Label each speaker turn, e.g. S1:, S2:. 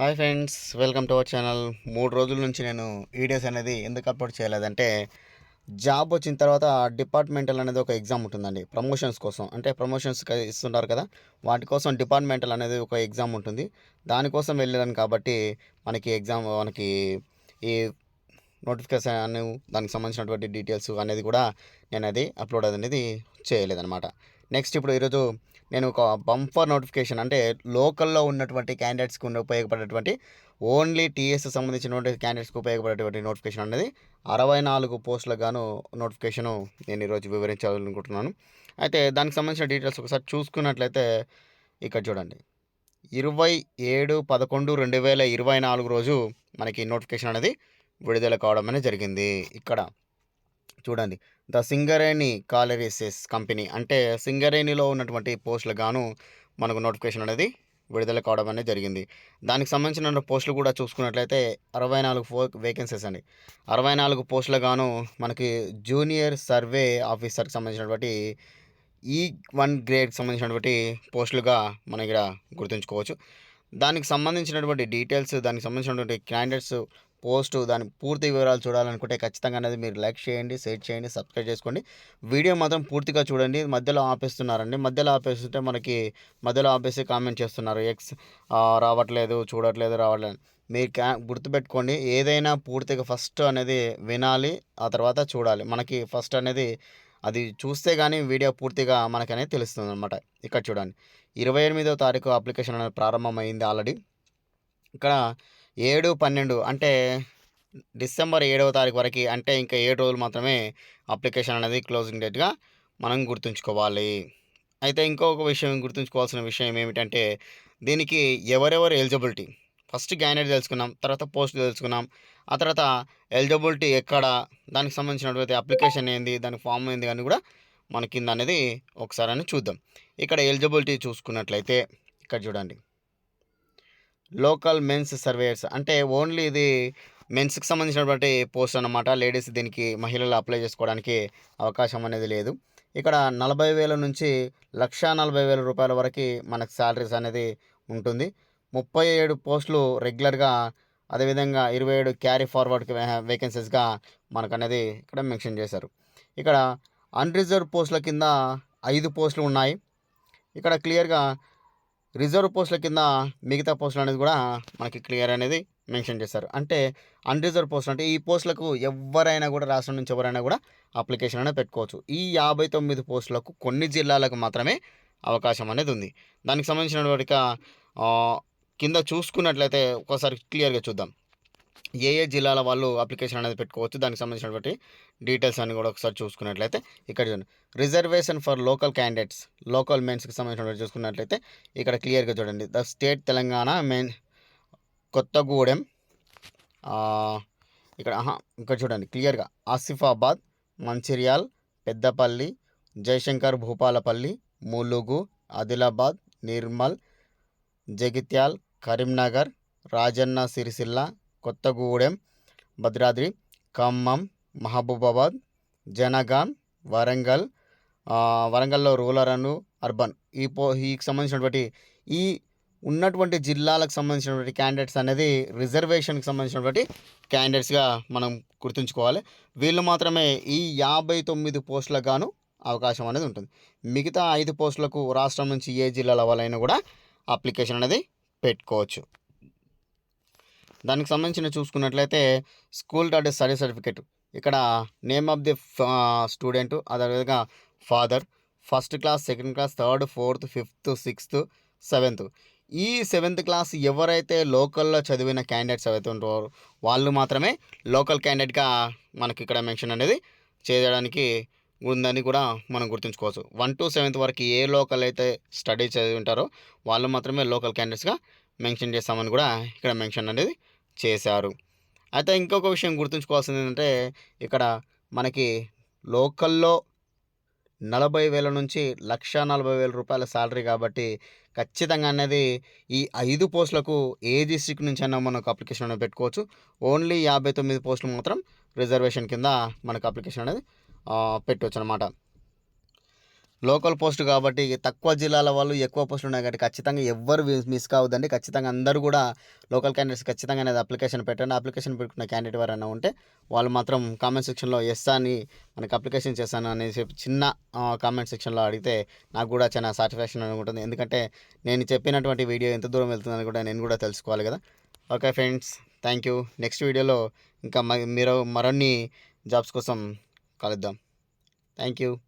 S1: Hi friends welcome to our channel. మూడు రోజుల నుంచి నేను వీడియోస్ అనేది ఎందుకు అప్లోడ్ చేయలేదంటే జాబ్ వచ్చిన తర్వాత డిపార్ట్మెంటల్ అనేది ఒక ఎగ్జామ్ ఉంటుందండి ప్రమోషన్స్ కోసం. అంటే ప్రమోషన్స్ ఇస్తుంటారు కదా వాటి కోసం డిపార్ట్మెంటల్ అనేది ఒక ఎగ్జామ్ ఉంటుంది. దానికోసం వెళ్ళాను కాబట్టి మనకి ఎగ్జామ్ మనకి ఈ నోటిఫికేషన్ అనే దానికి సంబంధించినటువంటి డీటెయిల్స్ అనేది కూడా నేను అది అప్లోడ్ అనేది చేయలేదన్నమాట. నెక్స్ట్ ఇప్పుడు ఈరోజు నేను ఒక బంఫర్ నోటిఫికేషన్ అంటే లోకల్లో ఉన్నటువంటి క్యాండిడేట్స్కి ఉన్న ఉపయోగపడేటువంటి ఓన్లీ టీఎస్ సంబంధించినటువంటి క్యాండిడేట్స్కి ఉపయోగపడేటువంటి నోటిఫికేషన్ అనేది అరవై నాలుగు పోస్టులకు గాను నోటిఫికేషను నేను ఈరోజు వివరించాలనుకుంటున్నాను. అయితే దానికి సంబంధించిన డీటెయిల్స్ ఒకసారి చూసుకున్నట్లయితే ఇక్కడ చూడండి. ఇరవై ఏడు పదకొండు రెండు వేల ఇరవై నాలుగు రోజు మనకి నోటిఫికేషన్ అనేది విడుదల కావడం అనేది జరిగింది. ఇక్కడ చూడండి. ద సింగరేణి కాలరీసెస్ కంపెనీ అంటే సింగరేణిలో ఉన్నటువంటి పోస్టులు గాను మనకు నోటిఫికేషన్ అనేది విడుదల కావడం అనేది జరిగింది. దానికి సంబంధించిన పోస్టులు కూడా చూసుకున్నట్లయితే అరవై నాలుగు ఫో వేకెన్సీస్ అండి. అరవై నాలుగు పోస్టులు గాను మనకి జూనియర్ సర్వే ఆఫీసర్కి సంబంధించినటువంటి ఈ వన్ గ్రేడ్కి సంబంధించినటువంటి పోస్టులుగా మనం ఇక్కడ గుర్తుంచుకోవచ్చు. దానికి సంబంధించినటువంటి డీటెయిల్స్ దానికి సంబంధించినటువంటి క్యాండిడేట్స్ పోస్ట్ దాని పూర్తి వివరాలు చూడాలనుకుంటే ఖచ్చితంగా అనేది మీరు లైక్ చేయండి షేర్ చేయండి సబ్స్క్రైబ్ చేసుకోండి. వీడియో మాత్రం పూర్తిగా చూడండి మధ్యలో ఆపేస్తున్నారండి. మధ్యలో ఆపేస్తుంటే మనకి మధ్యలో ఆపేసి కామెంట్ చేస్తున్నారు. ఎక్స్ రావట్లేదు చూడట్లేదు రావట్లేదు. మీరు క్యా గుర్తుపెట్టుకోండి ఏదైనా పూర్తిగా ఫస్ట్ అనేది వినాలి ఆ తర్వాత చూడాలి. మనకి ఫస్ట్ అనేది అది చూస్తే కానీ వీడియో పూర్తిగా మనకనేది అనేది తెలుస్తుంది అనమాట ఇక్కడ చూడండి. ఇరవై ఎనిమిదో తారీఖు అప్లికేషన్ అనేది ప్రారంభమైంది ఆల్రెడీ. ఇక్కడ ఏడు పన్నెండు అంటే డిసెంబర్ ఏడవ తారీఖు వరకు అంటే ఇంకా ఏడు రోజులు మాత్రమే అప్లికేషన్ అనేది క్లోజింగ్ డేట్గా మనం గుర్తుంచుకోవాలి. అయితే ఇంకొక విషయం గుర్తుంచుకోవాల్సిన విషయం ఏమిటంటే దీనికి ఎవరెవరు ఎలిజిబిలిటీ? ఫస్ట్ క్యాండిడేట్ తెలుసుకున్నాం తర్వాత పోస్ట్ తెలుసుకున్నాం ఆ తర్వాత ఎలిజిబిలిటీ ఎక్కడ దానికి సంబంధించినటువంటి అప్లికేషన్ ఏంది దాని ఫామ్ ఏంది అని కూడా మన కింద అనేది ఒకసారి అని చూద్దాం. ఇక్కడ ఎలిజిబిలిటీ చూసుకున్నట్లయితే ఇక్కడ చూడండి. Local means surveyors. అంటే ఓన్లీ ఇది మెన్స్కి సంబంధించినటువంటి పోస్ట్ అన్నమాట. లేడీస్ దీనికి మహిళలు అప్లై చేసుకోవడానికి అవకాశం అనేది లేదు. ఇక్కడ నలభై వేల నుంచి లక్ష నలభై వేల రూపాయల వరకు మనకు శాలరీస్ అనేది ఉంటుంది. ముప్పై ఏడు పోస్టులు రెగ్యులర్గా అదేవిధంగా ఇరవై ఏడు క్యారీ ఫార్వర్డ్ వేకెన్సీస్గా మనకు అనేది ఇక్కడ మెన్షన్ చేశారు. ఇక్కడ అన్రిజర్వ్ పోస్టుల కింద ఐదు పోస్టులు ఉన్నాయి. ఇక్కడ క్లియర్గా రిజర్వ్ పోస్టుల కింద మిగతా పోస్టులు అనేది కూడా మనకి క్లియర్ అనేది మెన్షన్ చేశారు. అంటే అన్రిజర్వ్ పోస్టులు అంటే ఈ పోస్టులకు ఎవరైనా కూడా రాష్ట్రం నుంచి ఎవరైనా కూడా అప్లికేషన్ అనేది పెట్టుకోవచ్చు. ఈ యాభై తొమ్మిది పోస్టులకు కొన్ని జిల్లాలకు మాత్రమే అవకాశం అనేది ఉంది. దానికి సంబంధించినటువంటి కింద చూసుకున్నట్లయితే ఒకసారి క్లియర్గా చూద్దాం. ఏ ఏ జిల్లాల వాళ్ళు అప్లికేషన్ అనేది పెట్టుకోవచ్చు దానికి సంబంధించినటువంటి డీటెయిల్స్ అన్ని కూడా ఒకసారి చూసుకున్నట్లయితే ఇక్కడ చూడండి. Reservation for local candidates local మెయిన్స్కి సంబంధించినటువంటి చూసుకున్నట్లయితే ఇక్కడ క్లియర్గా చూడండి. The state Telangana main Kothagudem ఇక్కడ ఇక్కడ చూడండి. క్లియర్గా ఆసిఫాబాద్ మంచిర్యాల్ పెద్దపల్లి జయశంకర్ భూపాలపల్లి ములుగు ఆదిలాబాద్ నిర్మల్ జగిత్యాల్ కరీంనగర్ రాజన్న సిరిసిల్ల కొత్తగూడెం భద్రాద్రి ఖమ్మం మహబూబాబాద్ జనగాం వరంగల్ వరంగల్లో రూరల్ అను అర్బన్. ఈ పో ఈ సంబంధించినటువంటి ఈ ఉన్నటువంటి జిల్లాలకు సంబంధించినటువంటి క్యాండిడేట్స్ అనేది రిజర్వేషన్కి సంబంధించినటువంటి క్యాండిడేట్స్గా మనం గుర్తుంచుకోవాలి. వీళ్ళు మాత్రమే ఈ యాభై తొమ్మిది పోస్టులకు గాను అవకాశం అనేది ఉంటుంది. మిగతా ఐదు పోస్టులకు రాష్ట్రం నుంచి ఏ జిల్లాల వాళ్ళైనా కూడా అప్లికేషన్ అనేది పెట్టుకోవచ్చు. దానికి సంబంధించిన చూసుకున్నట్లయితే స్కూల్ డాట్ స్టడీ సర్టిఫికేట్. ఇక్కడ నేమ్ ఆఫ్ ది స్టూడెంట్ అదేవిధంగా father first class second class third fourth fifth sixth seventh. ఈ సెవెంత్ క్లాస్ ఎవరైతే లోకల్లో చదివిన క్యాండిడేట్స్ ఎవరైతే ఉంటారో వాళ్ళు మాత్రమే లోకల్ క్యాండిడేట్గా మనకి ఇక్కడ మెన్షన్ అనేది చేయడానికి ఉందని కూడా మనం గుర్తుంచుకోవచ్చు. వన్ టు సెవెంత్ వరకు ఏ లోకల్ అయితే స్టడీ చదివి ఉంటారో వాళ్ళు మాత్రమే లోకల్ క్యాండిడేట్స్గా మెన్షన్ చేస్తామని కూడా ఇక్కడ మెన్షన్ అనేది చేశారు. అయితే ఇంకొక విషయం గుర్తుంచుకోవాల్సింది ఏంటంటే ఇక్కడ మనకి లోకల్లో నలభై వేల నుంచి లక్ష నలభై వేల రూపాయల శాలరీ కాబట్టి ఖచ్చితంగా అనేది ఈ ఐదు పోస్టులకు ఏ డిస్ట్రిక్ట్ నుంచి అయినా మనకు అప్లికేషన్ అనేది పెట్టుకోవచ్చు. ఓన్లీ యాభై తొమ్మిది పోస్టులు మాత్రం రిజర్వేషన్ కింద మనకు అప్లికేషన్ అనేది పెట్టవచ్చు అనమాట లోకల్ పోస్ట్ కాబట్టి తక్కువ జిల్లాల వాళ్ళు ఎక్కువ పోస్టులు ఉన్నాయి కాబట్టి ఖచ్చితంగా ఎవ్వరు మిస్ కావద్దండి. ఖచ్చితంగా అందరూ కూడా లోకల్ క్యాండిడేట్స్ ఖచ్చితంగా అనేది అప్లికేషన్ పెట్టండి. అప్లికేషన్ పెట్టుకున్న క్యాండిడేట్ ఎవరైనా ఉంటే వాళ్ళు మాత్రం కామెంట్ సెక్షన్లో ఎస్ అని మనకి అప్లికేషన్ చేశాను అనేసి చెప్పి చిన్న కామెంట్ సెక్షన్లో అడిగితే నాకు కూడా చాలా సాటిస్ఫాక్షన్ అని ఉంటుంది. ఎందుకంటే నేను చెప్పినటువంటి వీడియో ఎంత దూరం వెళ్తుందని కూడా నేను కూడా తెలుసుకోవాలి కదా. Okay friends thank you next వీడియోలో ఇంకా మ- మీరు మరిన్ని జాబ్స్ కోసం కలుద్దాం. Thank you